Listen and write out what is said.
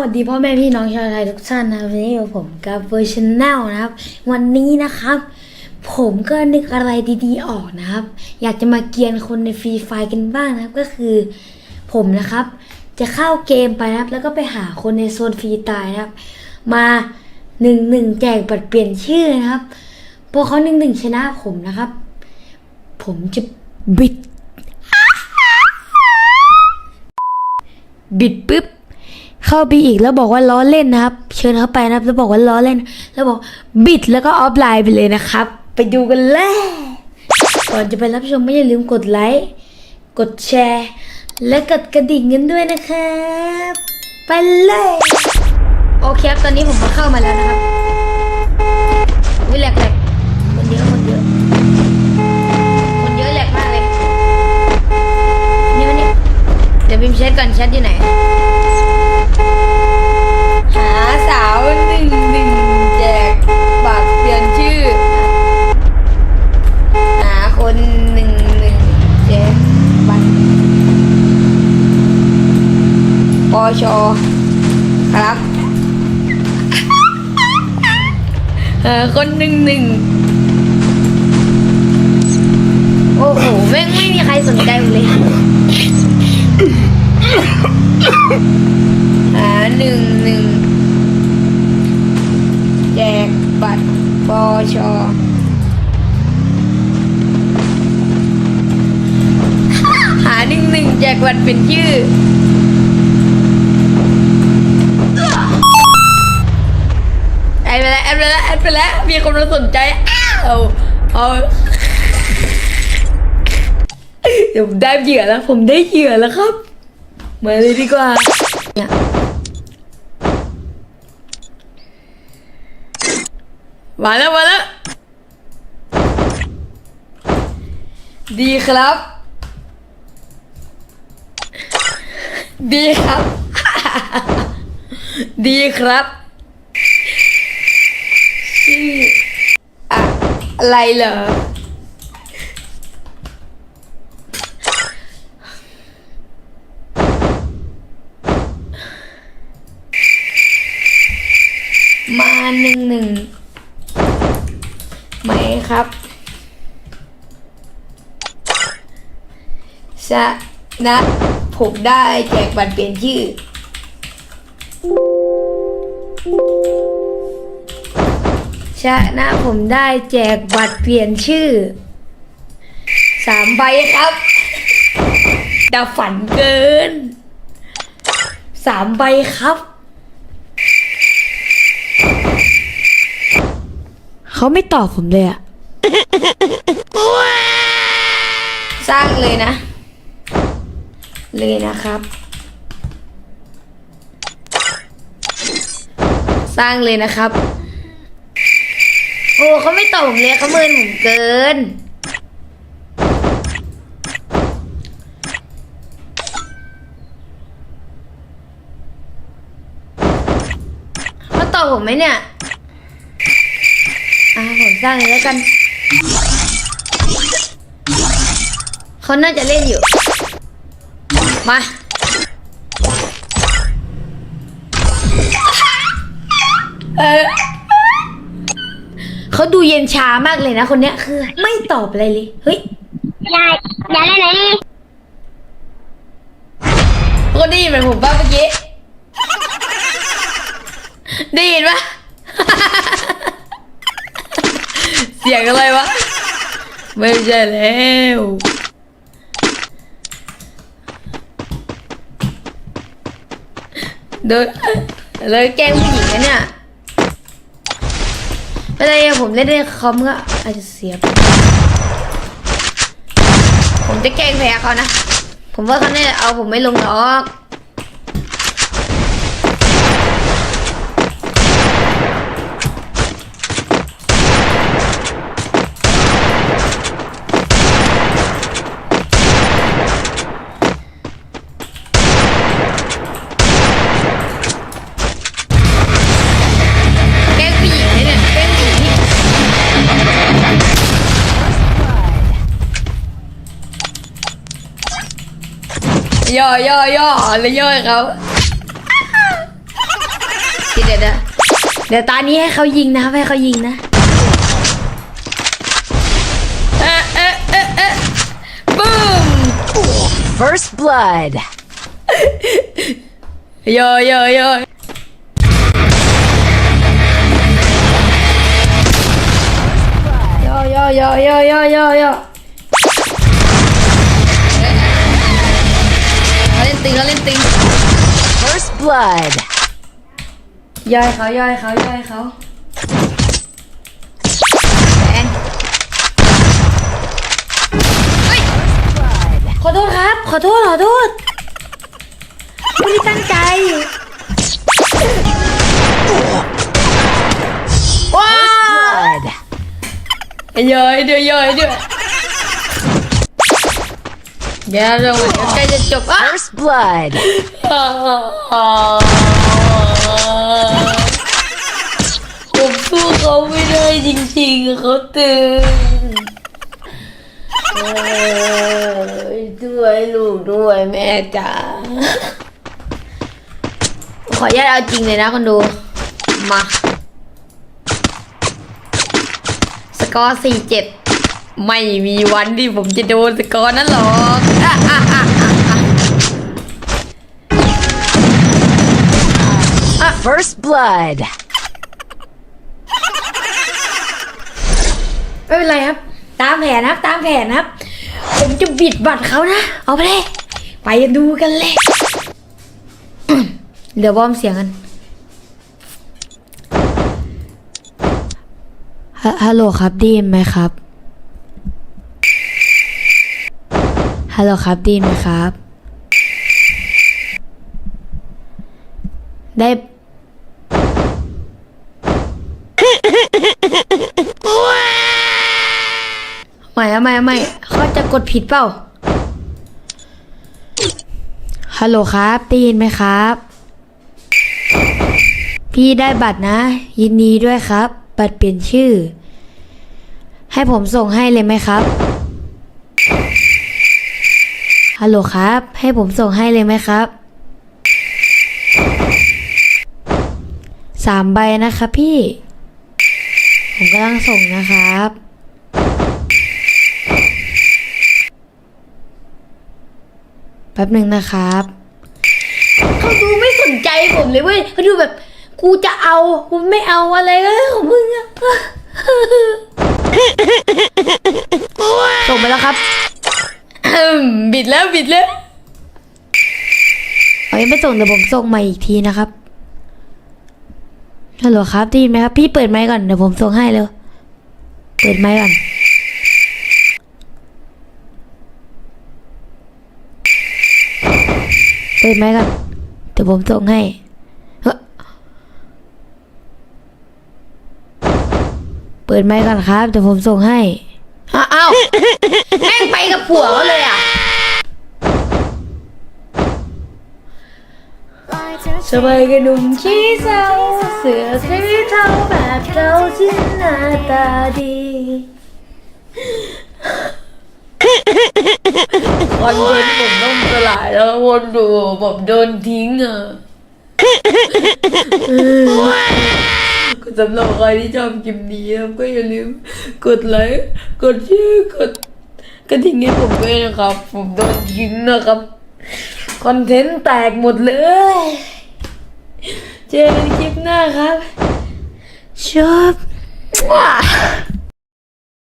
วัสดีพ่อแม่พี่น้องชาวไทยทุกท่านนะครับวันนี้อยู่ผมกับเวอร์ชันแนลนะครับ วันนี้นะครับ ผมก็นึกอะไรดีๆออกนะครับ อยากจะมาเกียนคนในฟรีไฟกันบ้างนะครับก็คือ ผมนะครับ จะเข้าเกมไปนะครับ แล้วก็ไปหาคนในโซนฟรีตายนะครับ มาหนึ่งหนึ่งแจกบัตรเปลี่ยนชื่อนะครับพวกเขาหนึ่งหนึ่งชนะผมนะครับ ผมจะบิด บิดปุ๊บ เข้าไปอีกแล้วบอกว่าล้อเล่นนะครับ เชิญเข้าไปนะครับ แล้วบอกว่าล้อเล่น แล้วบอกบิดแล้วก็ออฟไลน์ไปเลยนะครับ ไปดูกันเลยก่อนจะไปรับชมไม่อย่าลืมกดไลค์กดแชร์ และกดกระดิ่งกันด้วยนะครับ ไปเลยโอเคครับตอนนี้ผมมาเข้ามาแล้วนะครับวิแหลก ชอครับหาคนหนึ่งหนึ่งโอ้โหแม่งไม่มีใครสนใจผมเลยหาหนึ่งหนึ่งแจกบัตรปอชอหาหนึ่งหนึ่งแจกบัตรเป็นชื่อ ไปแล้วแอดไปแล้วแอดไปแล้วมีคนมาสนใจเอาเอาเดี๋ยวผมได้เหยื่อแล้ว ผมได้เหยื่อแล้วครับ มาเลยดีกว่าเนี่ยมาแล้วมาแล้วดีครับ ดีครับ ดีครับ ชื่ออะอะไรเหรอ มาหนึ่งหนึ่งไหมครับชนะ ผมได้แจกบัตรเปลี่ยนชื่อ ชนะผมได้แจกบัตรเปลี่ยนชื่อสามใบครับดาฝันเกินสามใบครับ เขาไม่ตอบผมเลยอะสร้างเลยนะ เลยนะครับ สร้างเลยนะครับ โอ้เขาไม่ตอบผมเลยเขาเมินผมเกิน เขาตอบผมไหมเนี่ย อ่าผมสร้างเลยแล้วกัน เขาน่าจะเล่นอยู่ มาเออ เขาดูเย็นชามากเลยนะคนเนี้ยคือ ไม่ตอบอะไรเลย เฮ้ย ยายยายเล่นไหนคนได้ยินเหมือนผมป่ะเมื่อกี้ ได้ยินปะ เสียงอะไรวะ ไม่ใช่แล้วโดยเลยแกล้งผู้หญิงนะเนี่ย ไม่เป็นไรอะผมเล่นในคอมก็อาจจะเสียไปผมจะแกล้งแพ้เขานะ ผมว่าเขาเนี่ยเอาผมไม่ลงหรอก ย่อย่อย่อเลยย่อให้เขาเดี๋ยวเดี๋ยวเดี๋ยวตานี้ให้เขายิงนะครับให้เขายิงนะเอ๊ะเอ๊ะเอ๊ะเอ๊ะบึ้ม First blood. โยโยโยโยโยโยโ blood. ย่อยเขาย่อยเขาย่อยเขาแบงเฮ้ยขอโทษครับ ขอโทษขอโทษไม่ได้ตั้งใจว้า Blood. ย่อยเดี๋ยวย่อยเดี๋ยว เดี๋ยวเราเดี๋ยวใกล้จะจบอะ First blood. ผมสู้เขาไม่ได้จริงๆเขาตึงเอ้ยด้วยลูกด้วยแม่จ๋าขออนุญาตเอาจริงเลยนะคนดู มา สกอร์สี่เจ็ด ไม่มีวันที่ผมจะโดนสกอร์นั้นหรอกอะอะอะอะอะ First blood. ไม่เป็นไรครับ ตามแผนครับ ตามแผนครับ ผมจะบิดบัตรเขานะ เอาไปเลย ไปดูกันเลย เดี๋ยววอร์มเสียงกันฮะฮัลโหลครับไดีนไหมครับ ฮัลโหลครับดีนไหมครับ ได้ ไม่อะไม่อะไม่เขาจะกดผิดเปล่า ฮัลโหลครับได้ยินไหมครับ พี่ได้บัตรนะ ยินดีด้วยครับ บัตรเปลี่ยนชื่อ ให้ผมส่งให้เลยไหมครับ ฮัลโหลครับ ให้ผมส่งให้เลยไหมครับสามใบนะครับพี่ ผมกำลังส่งนะครับ แป๊บหนึ่งนะครับเขาดูไม่สนใจผมเลยเว้ยเขาดูแบบ กูจะเอากูไม่เอาอะไรก็เรื่องของมึงอะส่งไปแล้วครับอืม บิดแล้วบิดแล้วเอายังไม่ส่งเดี๋ยวผมส่งมาอีกทีนะครับฮัลโหลครับได้ยินไหมครับ พี่เปิดไมค์ก่อนเดี๋ยวผมส่งให้เร็วเปิดไมค์ก่อนเปิดไมค์ก่อนเดี๋ยวผมส่งให้เฮ้อเปิดไมค์ก่อนครับเดี๋ยวผมส่งให้ อ้าวอ้าวแม่งไปกับผัวเขาเลยอะสบายกับหนุ่มชี้เศร้าเสือสีเทาแบบเจ้าที่หน้าตาดีวันเย็นผมต้องสลายแล้ววนดูผมโดนทิ้งอะ สำหรับใครที่ชอบคลิปนี้ครับก็อย่าลืมกดไลค์กดแชร์กดกระดิ่งให้ผมด้วยนะครับ ผมโดนทิ้งนะครับคอนเทนต์แตกหมดเลย เจอกันคลิปหน้าครับชอบ